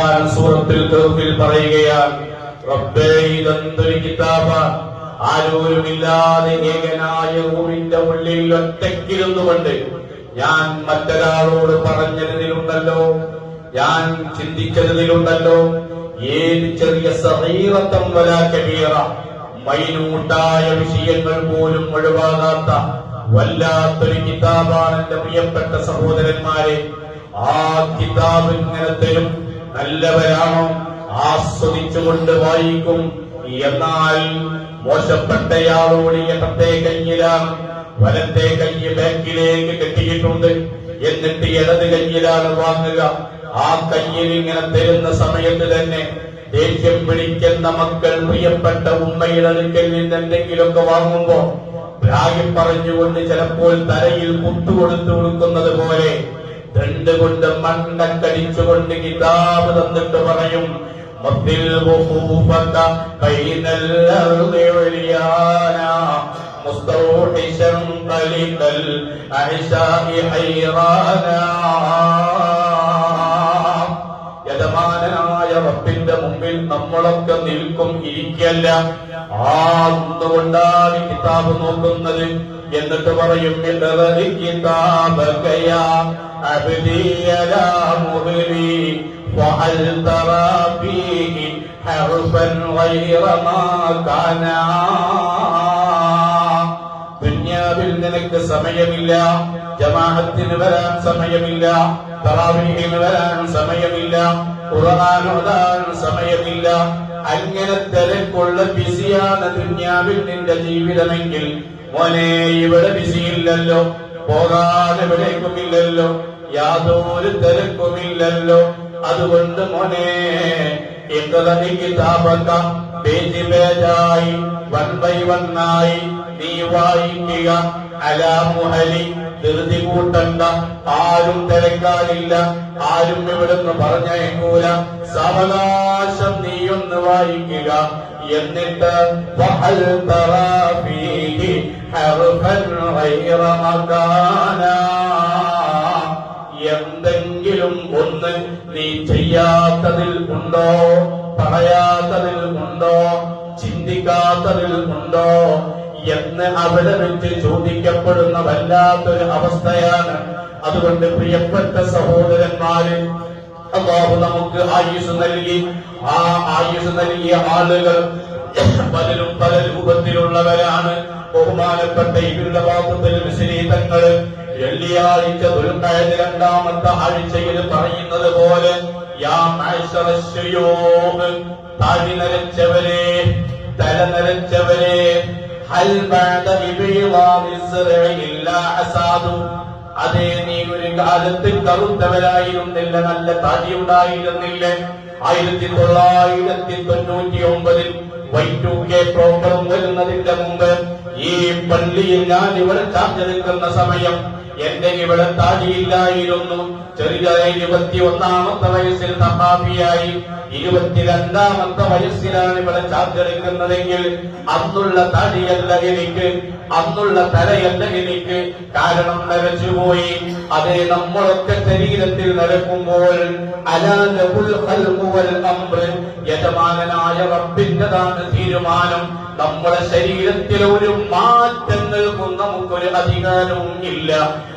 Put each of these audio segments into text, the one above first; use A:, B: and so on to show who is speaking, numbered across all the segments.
A: റഹ്മാൻ സൂറത്തിൽ തൗഫിൽ പറയുകയാണ് റബ്ബേ ഇതെന്തൊരു കിതാബ? ആരോരുമില്ലാതെ ഏകനായ ഊരിന്റെ ഉള്ളിൽ ഒറ്റയ്ക്കിരുന്നുകൊണ്ട് ഞാൻ മറ്റൊരാളോട് പറഞ്ഞതിലുണ്ടല്ലോ ഞാൻ ചിന്തിച്ചതിലുണ്ടല്ലോ ഏത് ചെറിയ സഹീറത്തം വരാ കബീറ? മൈനൂട്ടായ വിഷയങ്ങൾ പോലും ഒഴിവാകാത്ത വല്ലാത്തൊരു കിതാബാണ് എന്റെ പ്രിയപ്പെട്ട സഹോദരന്മാരെ. ആ കിതാബ് ഇങ്ങനെ നല്ലവരാണോ? ആസ്വദിച്ചുകൊണ്ട് വായിക്കും. എന്നാൽ മോശപ്പെട്ടയാളോട് ഇടത്തെ കഞ്ഞില വലത്തെ കയ്യ് ബാങ്കിലേക്ക് കെട്ടിയിട്ടുണ്ട്. എന്നിട്ട് ഇടത് കയ്യിലാണ് വാങ്ങുക. ആ കയ്യിൽ ഇങ്ങനെ തരുന്ന സമയത്ത് തന്നെ ദേഷ്യം പിടിക്കുന്ന മക്കൾ പ്രിയപ്പെട്ട ഉമ്മയുടെ അടുക്കൽ നിന്ന് എന്തെങ്കിലുമൊക്കെ വാങ്ങുമ്പോ രാഗി പറഞ്ഞുകൊണ്ട് ചിലപ്പോൾ തലയിൽ കുത്തുകൊടുത്തു കൊടുക്കുന്നത് പോലെ ദണ്ട് കൊണ്ട് മണ്ണക്കടിച്ചുകൊണ്ട് കിതാബ് തന്നിട്ട് പറയും മത്തിൽ വഖൂഫക ബൈനൽ അർളി ഉലിയാനാ مستوحشا قلق الأعشاء حيرانا യജമാനായ റബ്ബിന്റെ മുമ്പിൽ നമ്മളൊക്കെ നിൽക്കും ഇരിക്കല്ല ആ ഒന്നുകൊണ്ടാണ് ഈ കിതാബ് നോക്കുന്നത് എന്നിട്ട് പറയും "ഇഖ്റഇ കിതാബക യാ അബ്ദി ലാ മുഹ്ലി വഹൽ തറാ ഫീഹി ഹർഫൻ ഗൈറ മാ കാനാ. ദുന്യാവിൽ നിനക്ക് സമയമില്ല ജമാഅത്തിന് വരാൻ സമയമില്ല തറാവിഹിന് വരാൻ സമയമില്ല ഖുർആൻ ഓതാൻ സമയമില്ല അങ്ങനെ തിരക്കുള്ള ബിസിയാണ് ദുന്യാവിൽ നിന്റെ ജീവിതമെങ്കിൽ. മോനെ ഇവിടെ ബിസിയില്ലല്ലോ. പോകാതെ ഇവിടേക്കുമില്ലല്ലോ. യാതൊരു തിരക്കുമില്ലല്ലോ. അതുകൊണ്ട് മോനെ ഇത്രനി കിതാബക്ക പേജ് പേജായി വൺ ബൈ വൺ ആയി നീ വായിക്കുക. അലാമുഹലി ധൃതി കൂട്ടണ്ട. ആരും തിരക്കാനില്ല ആരും ഇവിടുന്ന് പറഞ്ഞയക്കൂല. സാവകാശം നീയൊന്ന് വായിക്കുക. എന്നിട്ട് എന്തെങ്കിലും ഒന്ന് നീ ചെയ്യാത്തതിൽ ഉണ്ടോ? പറയാത്തതിൽ ഉണ്ടോ? ചിന്തിക്കാത്തതിൽ ഉണ്ടോ? എന്ന് അവിടെ വെച്ച് ചോദിക്കപ്പെടുന്ന വല്ലാത്തൊരു അവസ്ഥയാണ്. അതുകൊണ്ട് പ്രിയപ്പെട്ട സഹോദരന്മാര് അള്ളാഹു നമുക്ക് ആയുസ് നൽകി ആ ആയുസ് നൽകിയ ആളുകൾ പലരും പല രൂപത്തിലുള്ളവരാണ്. ബഹുമാനപ്പെട്ട ഇവരുടെ വാക്കുത്തിൽ വിശരീതങ്ങൾ വെള്ളിയാഴ്ച ദുൽഖഅദ് രണ്ടാമത്തെ ആഴ്ചയിൽ പറയുന്നത് പോലെ താടി നരച്ചവരെ തല നരച്ചവരെ അതേ നീ ഒരു കാലത്ത് കറുത്തവരായിരുന്നില്ല നല്ല താടി ഉണ്ടായിരുന്നില്ല. ആയിരത്തി തൊള്ളായിരത്തി തൊണ്ണൂറ്റി ഒമ്പതിൽ വൈറ്റു കെ പ്രോഗ്രാം വരുന്നതിന്റെ മുമ്പ് ഈ പള്ളിയിൽ ഞാൻ ഇവിടെ ചാർജ് നിൽക്കുന്ന സമയം എന്റെ ഇവിടെ താടിയില്ലായിരുന്നു ചെറിയ ഇരുപത്തി ഒന്നാമത്തെ വയസ്സിൽ തപ്പാപ്പിയായി ഇരുപത്തിരണ്ടാമത്തെ വയസ്സിലാണ് ഇവിടെ ചാർജെടുക്കുന്നതെങ്കിൽ അന്നുള്ള തടിയല്ല എനിക്ക് അന്നുള്ള തലയല്ല എനിക്ക്. കാരണം നരച്ചുപോയി. അതേ നമ്മളൊക്കെ ശരീരത്തിൽ നടക്കുമ്പോൾ യജമാനായ റബ്ബിന്റെതാണ് തീരുമാനം. നമ്മുടെ ശരീരത്തിൽ ഒരു മാറ്റങ്ങൾക്കും നമുക്കൊരു അധികാരവും ഇല്ല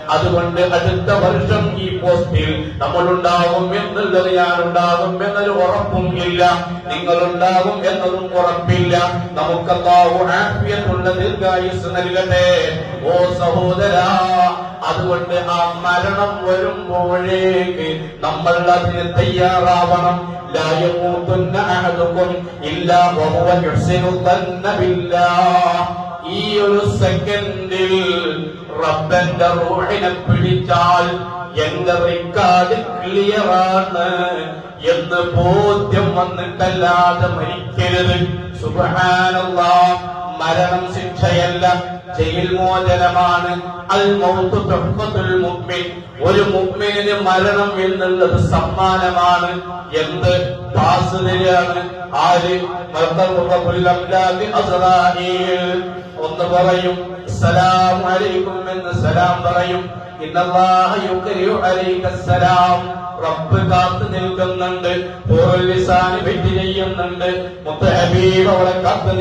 A: അതുകൊണ്ട് അടുത്ത വർഷം ഈ പോസ്റ്റിൽ നമ്മൾ ഉണ്ടാകും എന്നുള്ളത് ഞാൻ ഉണ്ടാകും എന്നൊരു ഉറപ്പും ഇല്ല നിങ്ങൾ ഉണ്ടാകും എന്നതും ഉറപ്പില്ല നമുക്ക് അല്ലാഹു ആഫിയത്തുള്ള ദീർഘായുസ് നൽകട്ടെ ഓ സഹോദരാ അതുകൊണ്ട് ആ മരണം വരുമ്പോഴേക്ക് നമ്മൾ അതിന് തയ്യാറാവണം لا يموتن أحدكم إلا وهو يحسن الظن بالله ഈ ഒരു സെക്കൻഡിൽ റബ്ബന്റെ റൂഹിനെ പിടിച്ചാൽ എന്റെ റിക്കാർഡ് ക്ലിയർ ആണ് എന്ന് ബോധ്യം വന്നിട്ടല്ലാതെ മരിക്കരുത്. സുബാനുള്ള മരണം ശിക്ഷയല്ല ജയിൽ മോചനമാണ്. അൽ മുഅ്മിൻ. ഒരു മുഅ്മിനിന് മരണം എന്നുള്ളത് സമ്മാനമാണ്. എന്ത്? പാസ് തരികയാണ് ആര് അംലാഖ് അസ്റായീൽ ഒന്ന് പറയും സലാം അലൈക്കും എന്ന് സലാം പറയും. കാത്തു നിൽക്കുന്നുണ്ട് വെറ്റി ചെയ്യുന്നുണ്ട് മുത്തഹബീബ് അവളെ കാത്തു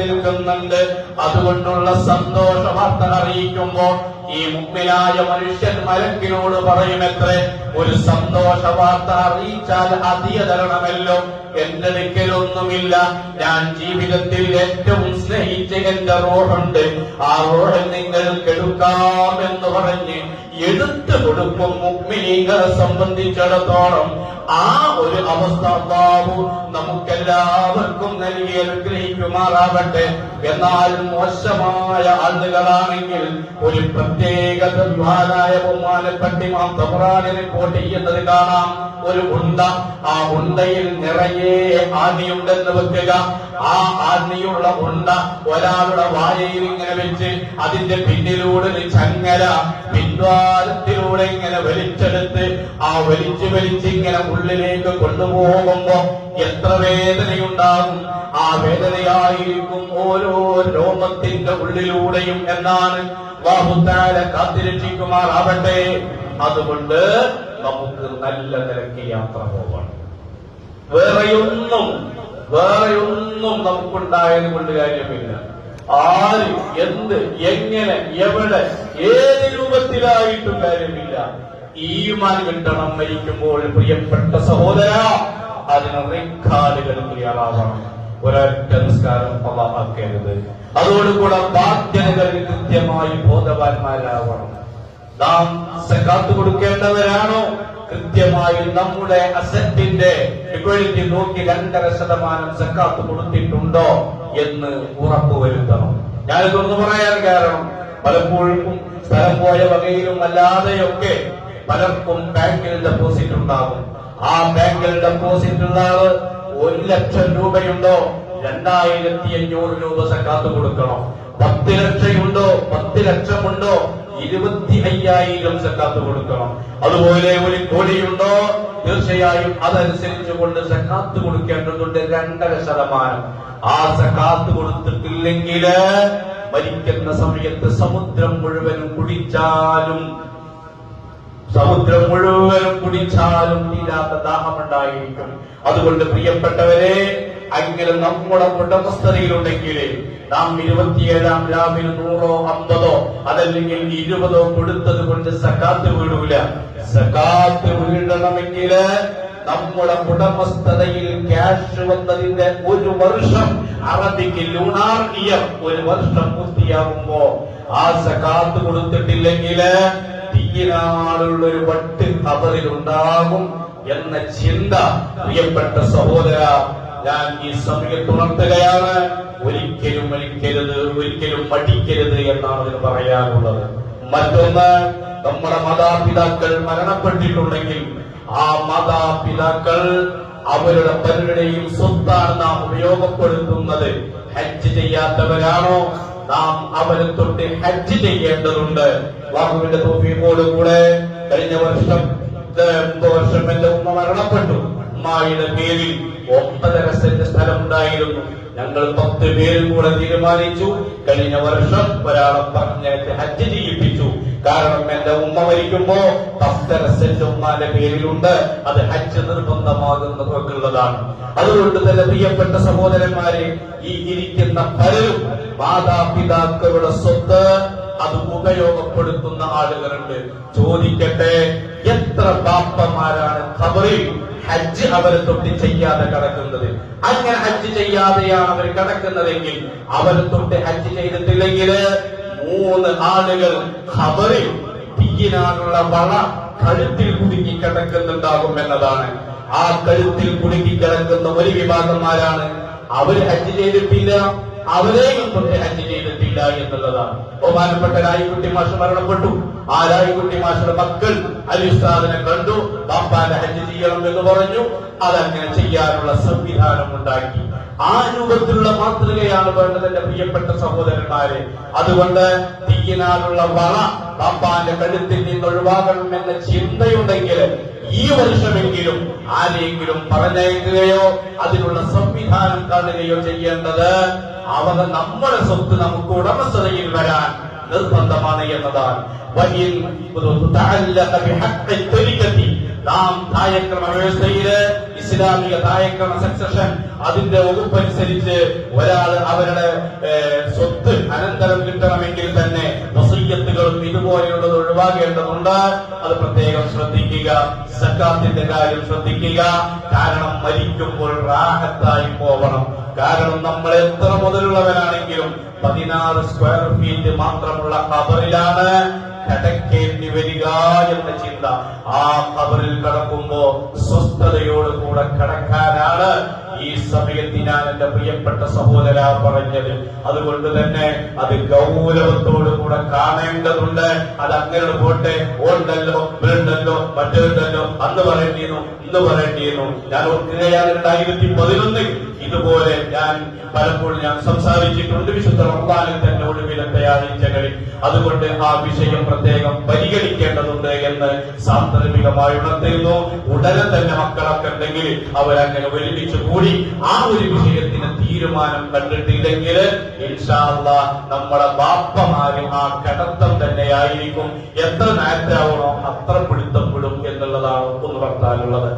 A: അതുകൊണ്ടുള്ള സന്തോഷ വാർത്ത അറിയിക്കുമ്പോ ഈ മുമ്പിലായ മനുഷ്യൻ മലക്കിനോട് പറയുമത്രേ? ഒരു സന്തോഷ വാർത്ത അറിയിച്ചാൽ അധിക തരണമല്ലോ. എന്റെ നിക്കലൊന്നുമില്ല. ഞാൻ ജീവിതത്തിൽ ഏറ്റവും സ്നേഹിച്ച എന്റെ റോഹുണ്ട്. ആ റോഹൻ നിങ്ങൾക്ക് കെടുക്കാം എന്ന് പറഞ്ഞ് എടുത്തു കൊടുക്കും മുഗ്മിനീങ്ങളെ സംബന്ധിച്ചിടത്തോളം ആ ഒരു അവസ്ഥ അള്ളാഹു നമുക്കെല്ലാവർക്കും നൽകി അനുഗ്രഹിക്കുമാറാവട്ടെ എന്നാൽ മോശമായ ആളുകളാണെങ്കിൽ ഒരു പ്രത്യേക ദുർബാലായ ബഹുമാനപ്പെട്ടി മാം തമറാനെ റിപ്പോർട്ട് ചെയ്യുന്നത് കാണാം. ഒരു ഉണ്ട ആ ഉണ്ടയിൽ നിറയെ ആദിയുണ്ടെന്ന് വെക്കുക. ആ ആദിയുള്ള ഉണ്ട ഒരാളുടെ വായയിൽ ഇങ്ങനെ വെച്ച് അതിന്റെ പിന്നിലൂടെ ഒരു ചങ്ങല പിൻദ്വാരത്തിലൂടെ ഇങ്ങനെ വലിച്ചെടുത്ത് ആ വലിച്ചു വലിച്ച് ഇങ്ങനെ ഉള്ളിലേക്ക് കൊണ്ടുപോകുമ്പോ എത്ര വേദനയുണ്ടാകും. ആ വേദനയായിരിക്കും ഓരോ രോമത്തിന്റെ ഉള്ളിലൂടെയും എന്നാണ് വാഹുത്താല കാത്തിരക്ഷിക്കുമാറാവട്ടെ അതുകൊണ്ട് നമുക്ക് നല്ല നിലയ്ക്ക് യാത്ര പോകണം. വേറെയൊന്നും വേറെയൊന്നും നമുക്കുണ്ടായത് കൊണ്ട് കാര്യമില്ല. ആര് എന്ത് എങ്ങനെ എവിടെ ഏത് രൂപത്തിലായിട്ടും കാര്യമില്ല. ഈമാൻ കിട്ടണം മരിക്കുമ്പോൾ പ്രിയപ്പെട്ട സഹോദര അതിന് റിക്കാലുകൾ തയ്യാറാവണം. ഒരൊറ്റ നിസ്കാരം അള്ളാഹ്ക്കരുത് അതോടുകൂടെ ബാധ്യതകൾ കൃത്യമായി ബോധവാന്മാരാവണം. നാം സക്കാത്ത് കൊടുക്കേണ്ടവരാണോ? കൃത്യമായി നമ്മുടെ അസറ്റിന്റെ ഇക്വലിറ്റി നോക്കി രണ്ടര ശതമാനം സക്കാത്ത് കൊടുത്തിട്ടുണ്ടോ എന്ന് ഉറപ്പുവരുത്തണം. ഞാനിതൊന്ന് പറയാൻ കാരണം പലപ്പോഴും സ്ഥലം പോയ വകയിലും അല്ലാതെയൊക്കെ പലർക്കും ബാങ്കിൽ ഡെപ്പോസിറ്റ് ഉണ്ടാകും. ആ ബാങ്കിൽ ഡെപ്പോസിറ്റ് ഉള്ള ആൾ ഒരു ലക്ഷം രൂപയുണ്ടോ? രണ്ടായിരത്തി അഞ്ഞൂറ് രൂപ സക്കാത്ത് കൊടുക്കണം. പത്ത് ലക്ഷമുണ്ടോ പത്ത് ലക്ഷമുണ്ടോ? ഇരുപത്തി അയ്യായിരം സക്കാത്ത് കൊടുക്കണം. അതുപോലെ ഒരു കോടിയുണ്ടോ? തീർച്ചയായും അതനുസരിച്ച് കൊണ്ട് സക്കാത്ത് കൊടുക്കേണ്ടതുണ്ട് രണ്ടര ശതമാനം. ആ സക്കാത്ത് കൊടുത്തിട്ടില്ലെങ്കിൽ മരിക്കുന്ന സമയത്ത് സമുദ്രം മുഴുവൻ കുടിച്ചാലും സമുദ്രം മുഴുവനും കുടിച്ചാലും തീരാത്ത ദാഹമുണ്ടായിരിക്കും. അതുകൊണ്ട് പ്രിയപ്പെട്ടവരെ അങ്ങനെ നമ്മുടെ ഉടമസ്ഥതയിലുണ്ടെങ്കിൽ നാം ഇരുപത്തിയേഴാം രാവിലെ നൂറോ അമ്പതോ അതല്ലെങ്കിൽ ഇരുപതോ കൊടുത്തത് കൊണ്ട് സക്കാത്ത് വീഴൂല സക്കാത്ത് വീഴണമെങ്കിൽ നമ്മുടെ ഉടമസ്ഥതയിൽ ക്യാഷ് വന്നതിന്റെ ഒരു വർഷം അറബിക്ക് ലൂണാർ ഇയർ ഒരു വർഷം പൂർത്തിയാകുമ്പോ ആ സക്കാത്ത് കൊടുത്തിട്ടില്ലെങ്കിൽ തീരാളുള്ള ഒരു വട്ട് അവരിലുണ്ടാകും എന്ന ചിന്ത പ്രിയപ്പെട്ട സഹോദര ഞാൻ ഈ സമയത്ത് ഉണർത്തുകയാണ് ഒരിക്കലും ഒരിക്കരുത് ഒരിക്കലും മടിക്കരുത് എന്നാണ് അതിന് പറയാനുള്ളത്. മറ്റൊന്ന് നമ്മുടെ മാതാപിതാക്കൾ മരണപ്പെട്ടിട്ടുണ്ടെങ്കിൽ ആ മാതാപിതാക്കൾ അവരുടെ പലരുടെയും സ്വത്താണ് നാം ഉപയോഗപ്പെടുത്തുന്നത്. ഹജ്ജ് ചെയ്യാത്തവരാണോ? നാം അവരെ തൊട്ട് ഹജ്ജ് ചെയ്യേണ്ടതുണ്ട്. വാഹുവിന്റെ തോഫിയോട് കൂടെ കഴിഞ്ഞ വർഷം മുമ്പ് വർഷം എന്റെ ഉമ്മ മരണപ്പെട്ടു. ഉമ്മായിയുടെ പേരിൽ ഒമ്പതര സെന്റ് സ്ഥലം ഉണ്ടായിരുന്നു ഞങ്ങൾ പത്ത് പേരും കൂടെ തീരുമാനിച്ചു. കഴിഞ്ഞ വർഷം ഒരാളെ പറഞ്ഞേക്ക് ഹജ്ജ് ചെയ്യിപ്പിച്ചു. കാരണം എന്റെ ഉമ്മ മരിക്കുമ്പോ പത്തര സെന്റ് ഉമ്മാന്റെ പേരിലുണ്ട്. അത് ഹജ്ജ് നിർബന്ധമാകുന്നവർക്കുള്ളതാണ് അതുകൊണ്ട് തന്നെ പ്രിയപ്പെട്ട സഹോദരന്മാരെ ഈ ഇരിക്കുന്ന പലരും മാതാപിതാക്കളുടെ സ്വത്ത് അത് ഉപയോഗപ്പെടുത്തുന്ന ആളുകളുണ്ട്. ചോദിക്കട്ടെ എത്ര ബാപ്പമാരാണ് ഖബറിൽ ഹജ്ജ് അവരെ തൊട്ട് ചെയ്യാതെ കിടക്കുന്നത്? അങ്ങനെ ഹജ്ജ് ചെയ്യാതെയാണ് അവർ കിടക്കുന്നതെങ്കിൽ അവരെ തൊട്ട് ഹജ്ജ് ചെയ്തിട്ടില്ലെങ്കിൽ മൂന്ന് ആളുകൾ ഖബറിൽ തീയിനാനുള്ള വള കഴുത്തിൽ കുടുങ്ങി കിടക്കുന്നുണ്ടാകും എന്നതാണ്. ആ കഴുത്തിൽ കുടുങ്ങി കിടക്കുന്ന ഒരു വിഭാഗന്മാരാണ് അവർ ഹജ്ജ് ചെയ്തിട്ടില്ല. അവരെയും കൊണ്ട് ഹജ്ജ് ചെയ്തിട്ടില്ല എന്നുള്ളതാണ്. ബഹുമാനപ്പെട്ട രായിക്കുട്ടി മാഷ് മരണപ്പെട്ടു. ആ രായിക്കുട്ടി മാഷയുടെ മക്കൾ അലിസ്താദിനെ കണ്ടു. ബാപ്പാന്റെ ഹജ്ജ് ചെയ്യണം എന്ന് പറഞ്ഞു. അതങ്ങനെ ചെയ്യാനുള്ള സംവിധാനം ഉണ്ടാക്കി. ആ രൂപത്തിലുള്ള മാതൃകയാണ് വേണ്ടത് എന്റെ പ്രിയപ്പെട്ട സഹോദരന്മാരെ. അതുകൊണ്ട് തീയിനാലുള്ള വള ബാപ്പാന്റെ കഴുത്തിൽ നിന്ന് ഒഴിവാകണം എന്ന ചിന്തയുണ്ടെങ്കിൽ ഈ വർഷമെങ്കിലും ആരെങ്കിലും പറഞ്ഞയക്കുകയോ അതിനുള്ള സംവിധാനം കാണുകയോ ചെയ്യേണ്ടത് അവ നമ്മുടെ സ്വത്ത് നമുക്ക് ഉടമസ്ഥതയിൽ വരാൻ നിർബന്ധമാണ് എന്നതാണ്. നാം താഴക്രമ വ്യവസ്ഥയിൽ ഇസ്ലാമിക താഴക്രമ സക്സഷൻ അതിന്റെ വകുപ്പനുസരിച്ച് ഒരാൾ അവരുടെ സ്വത്ത് അനന്തരം കിട്ടണമെങ്കിൽ തന്നെ വസീയത്തുകളും ഇതുപോലെയുള്ളത് ഒഴിവാക്കേണ്ടതുണ്ട് അത് പ്രത്യേകം ശ്രദ്ധിക്കുക സക്കാത്തിന്റെ കാര്യം ശ്രദ്ധിക്കുക. കാരണം മരിക്കുമ്പോൾ റാഹത്തായി പോകണം കാരണം നമ്മൾ എത്ര മുതലുള്ളവരാണെങ്കിലും പതിനാറ് സ്ക്വയർ ഫീറ്റ് മാത്രമുള്ള കബറിലാണ് കടക്കേണ്ടി വരിക എന്ന ചിന്ത. ആ കബറിൽ കടക്കുമ്പോ സ്വസ്ഥതയോട് കൂടെ കടക്കാനാണ് ഈ സമയത്ത് ഞാൻ എന്റെ പ്രിയപ്പെട്ട സഹോദര പറഞ്ഞത്. അതുകൊണ്ട് തന്നെ അത് ഗൗരവത്തോടുകൂടെ കാണേണ്ടതുണ്ട്. അത് അങ്ങനെ പോട്ടെ. ഓണ്ടല്ലോ ഇവരുണ്ടല്ലോ മറ്റേണ്ടല്ലോ അന്ന് പറയേണ്ടിയിരുന്നു ഇന്ന് പറയേണ്ടിയിരുന്നു. ഞാൻ ഓർക്കുകയാണ് രണ്ടായിരത്തി പതിനൊന്നിൽ ഇതുപോലെ ഞാൻ പലപ്പോഴും ഞാൻ സംസാരിച്ചിട്ടുണ്ട്. വിശുദ്ധ റമദാനിൽ തന്നെ ഒടുവിലത്തെ ആഴ്ചകളിൽ അതുകൊണ്ട് ആ വിഷയം പ്രത്യേകം പരിഗണിക്കേണ്ടതുണ്ട് എന്ന് സാന്ദർഭികമായി ഉണർത്തുന്നു ഉടനെ തന്നെ മക്കളൊക്കെ ഉണ്ടെങ്കിൽ അവരങ്ങനെ ഒരുമിച്ച് കൂടി ആ ഒരു വിഷയത്തിന് തീരുമാനം കണ്ടിട്ടില്ലെങ്കിൽ നമ്മളെ ബാപ്പമാരും ആ കടത്തം തന്നെയായിരിക്കും. എത്ര നേരത്തെ ആവണോ അത്ര പിടുത്തപ്പെടും എന്നുള്ളതാണ് ഒന്ന് വർത്താനുള്ളത്